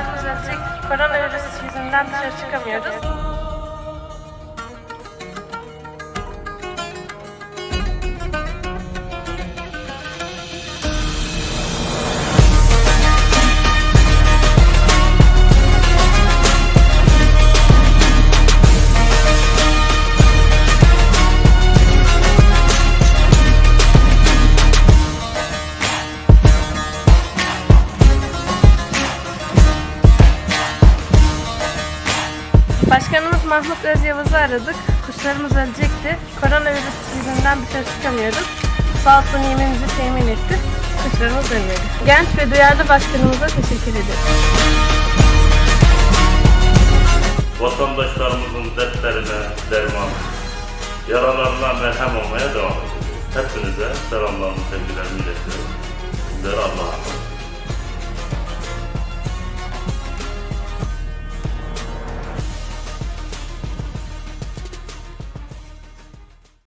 organizacji koronawirus season nad Rzeszką Miodzie. Başkanımız Mahmut Özyavuz'u aradık. Kuşlarımız ölecekti. Koronavirüs yüzünden dışarı çıkamıyoruz. Sağ olsun yemimizi temin etti. Kuşlarımız ölmedi. Genç ve duyarlı başkanımıza teşekkür ederiz. Vatandaşlarımızın dertlerine derman, yaralarına merhem olmaya devam edeceğiz. Hepinize selamlarımı, sevgilerimi iletiyorum. Sizlere Allah'a